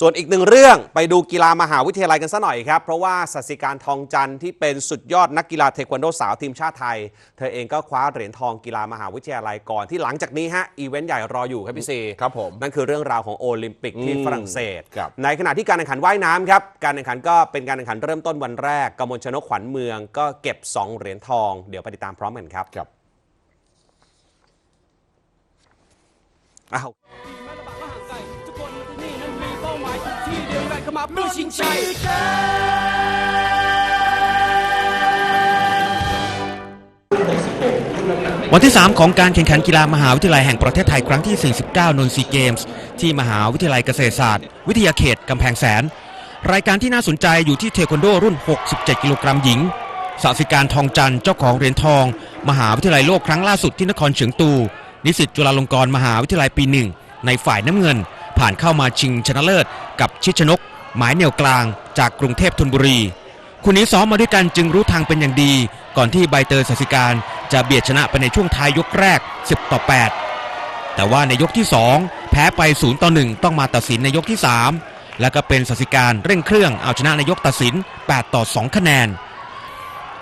ส่วนอีกหนึ่งเรื่องไปดูกีฬามหาวิทยาลัยกันซะหน่อยครับ เพราะว่าสัสิการทองจันทร์ที่เป็นสุดยอดนักกีฬาเทควันโดสาวทีมชาติไทย เธอเองก็คว้าเหรียญทองกีฬามหาวิทยาลัยก่อนที่หลังจากนี้ฮะ อีเวนต์ใหญ่รออยู่ครับพี่ซีครับผม นั่นคือเรื่องราวของโอลิมปิกที่อืมฝรั่งเศส ครับ ในขณะที่การแข่งขันว่ายน้ำครับ การแข่งขันก็เป็นการแข่งขันเริ่มต้นวันแรกกมลชนกขวัญเมือง ก็เก็บ2เหรียญทองเดี๋ยวไปติดตามพร้อมกันครับครับอ้าว เดียวกันเข้ามาเพื่อชิงชัยวันที่ 3 ของการแข่งขันกีฬามหาวิทยาลัยแห่งประเทศไทยครั้งที่ 49 นนทรีเกมส์ ที่มหาวิทยาลัยเกษตรศาสตร์ วิทยาเขต กำแพงแสน รายการที่น่าสนใจอยู่ที่เทควันโดรุ่น 67 กิโลกรัมหญิงสาสิการทองจันทร์เจ้าของเหรียญทอง มหาวิทยาลัยโลกครั้งล่าสุดที่นครเฉิงตู นิสิตจุฬาลงกรณ์มหาวิทยาลัยปีหนึ่งในฝ่ายน้ำเงิน ผ่านเข้ามาชิงชนะเลิศกับชิดชนก หมายเหนี่ยวกลางจากกรุงเทพธนบุรี คู่นี้ซ้อมมาด้วยกันจึงรู้ทางเป็นอย่างดี ก่อนที่ใบเตยสสิการจะเบียดชนะไปในช่วงท้ายยกแรก 10 ต่อ 8 แต่ว่าในยกที่ 2 แพ้ไป 0 ต่อ 1 ต้องมาตัดสินในยกที่ 3 แล้วก็เป็นสสิการเร่งเครื่องเอาชนะในยกตัดสิน 8 ต่อ 2 คะแนน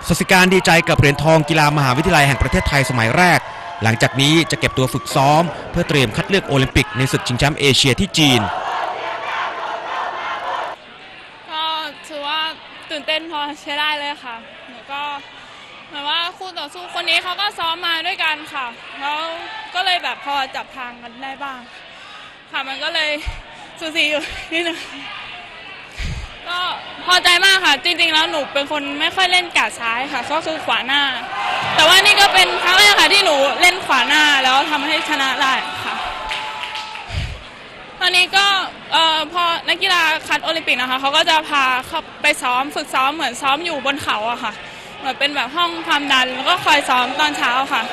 สสิการดีใจกับเหรียญทองกีฬามหาวิทยาลัยแห่งประเทศไทยสมัยแรก หลังจากนี้จะเก็บตัวฝึกซ้อม เพื่อเตรียมคัดเลือกโอลิมปิกในศึกชิงแชมป์เอเชียที่จีน ก็ถือว่า ตื่นเต้นพอใช้ได้เลยค่ะ หนูก็เหมือนว่าคู่ต่อสู้คนนี้เขาก็ซ้อมมาด้วยกันค่ะแล้วก็เลยแบบพอจับทางกันได้บ้าง ค่ะมันก็เลยสูสีอยู่นิดนึงก็พอใจมากค่ะ จริงๆแล้วหนูเป็นคนไม่ค่อยเล่นกาดซ้ายค่ะ ก็คือขวาหน้า แต่ว่านี่ก็เป็นครั้งแรกค่ะที่หนูเล่นขวาหน้าแล้วทำให้ชนะได้ อนนี้ก็เอ่อพอนักกีฬาคัดโอลิมปิกนะคะเขาก็จะพาเข้าไปซ้อมฝึกซ้อมเหมือนซ้อมอยู่บนเขาอะค่ะ เหมือนเป็นแบบห้องความดันแล้วก็คอยซ้อมตอนเช้าค่ะ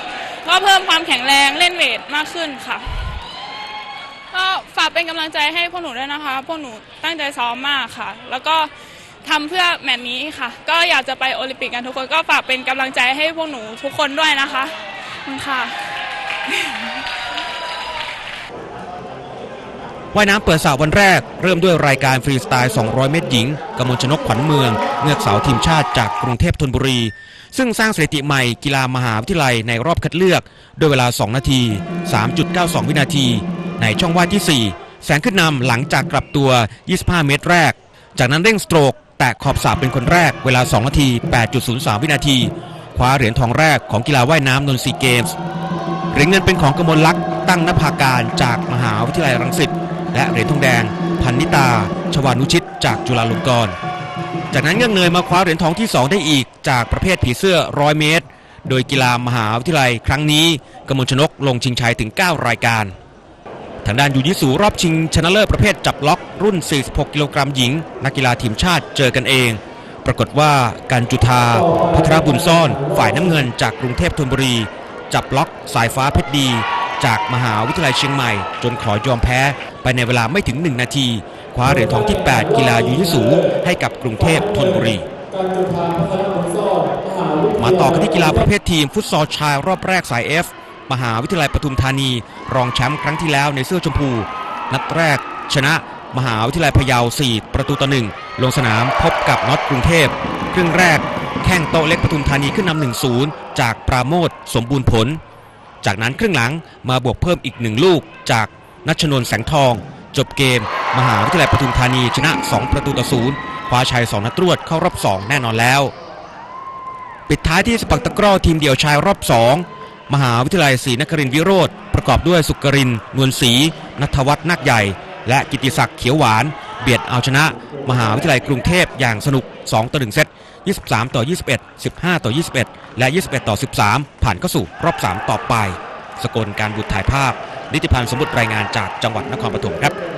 ก็เพิ่มความแข็งแรงเล่นเวทมากขึ้นค่ะ ก็ฝากเป็นกำลังใจให้พวกหนูด้วยนะคะ พวกหนูตั้งใจซ้อมมากค่ะ แล้วก็ทำเพื่อแมตช์นี้ค่ะ ก็อยากจะไปโอลิมปิกกันทุกคนก็ฝากเป็นกำลังใจให้พวกหนูทุกคนด้วยนะคะขอบคุณค่ะ ว่ายน้ำเปิดสระวันแรก เริ่มด้วยรายการฟรีสไตล์ 200 เมตรหญิงกมลชนกขวัญเมือง เงือกสาวทีมชาติจากกรุงเทพธนบุรี ซึ่งสร้างสถิติใหม่กีฬามหาวิทยาลัยในรอบคัดเลือก ด้วยเวลา 2 นาที 3.92 วินาที ในช่องว่ายที่ 4 แสงขึ้นนำหลังจากกลับตัว 25 เมตรแรก จากนั้นเร่งสโตรก แตะขอบสระเป็นคนแรก เวลา 2 นาที 8.03 วินาทีคว้าเหรียญทองแรกของกีฬาว่ายน้ำนนทรีเกมส์เหรียญเงินเป็นของกมลลักษ์ตั้งนภาการจากมหาวิทยาลัยรังสิต และเหรียญทองแดง พันนิตา ชวานุชิต จากจุฬาลงกรณ์จากนั้นเงื่องเนยมาคว้าเหรียญทองที่ 2 ได้อีก จากประเภทผีเสื้อ100เมตร โดยกีฬามหาวิทยาลัยครั้งนี้กมลชนกลงชิงชัยถึง 9 รายการ ทางด้านยูยิสูรอบชิงชนะเลิศประเภทจับล็อกรุ่น 46 กิโลกรัมหญิง นักกีฬาทีมชาติเจอกันเอง ปรากฏว่าการจุธาพัทรบุญซ่อน ฝ่ายน้ำเงินจากกรุงเทพธนบุรี จับล็อกสายฟ้าเพชรดี จากมหาวิทยาลัยเชียงใหม่ จนขอยอมแพ้ ไปในเวลาไม่ถึง 1 นาที คว้าเหรียญทองที่ 8 กีฬายูยิสูให้กับกรุงเทพธนบุรี มาต่อกันที่กีฬาประเภททีมฟุตซอลชายรอบแรกสาย F มหาวิทยาลัยปทุมธานี รองแชมป์ครั้งที่แล้วในเสื้อชมพู นัดแรก ชนะมหาวิทยาลัยพะเยา 4 ประตูต่อหนึ่งลงสนามพบกับน็อตกรุงเทพ ครึ่งแรก แข่งโตเล็กปทุมธานีขึ้นนำ1-0 จากปราโมทสมบูรณ์ผล จากนั้นครึ่งหลังมาบวกเพิ่มอีกหนึ่งลูกจาก นัชนนแสงทอง จบเกม มหาวิทยาลัยปทุมธานีชนะ 2 ประตูต่อศูนย์คว้าชัย 2 นัดรวดเข้ารอบ 2 แน่นอนแล้ว ปิดท้ายที่สปักตะกร้อทีมเดี่ยวชายรอบ 2 มหาวิทยาลัยศรีนครินทร์วิโรธประกอบด้วยสุกรินนวลศรีนัทวัฒน์นาคใหญ่ และกิติศักดิ์เขียวหวาน เบียดเอาชนะ มหาวิทยาลัยกรุงเทพอย่างสนุก 2 ต่อ 1 เซต 23 ต่อ 21 15 ต่อ 21 และ 21 ต่อ 13 ผ่านเข้าสู่รอบ 3 ต่อไป สกลการบุตรถ่ายภาพ นิติพันธ์สมบุตรรายงานจากจังหวัดนครปฐมครับ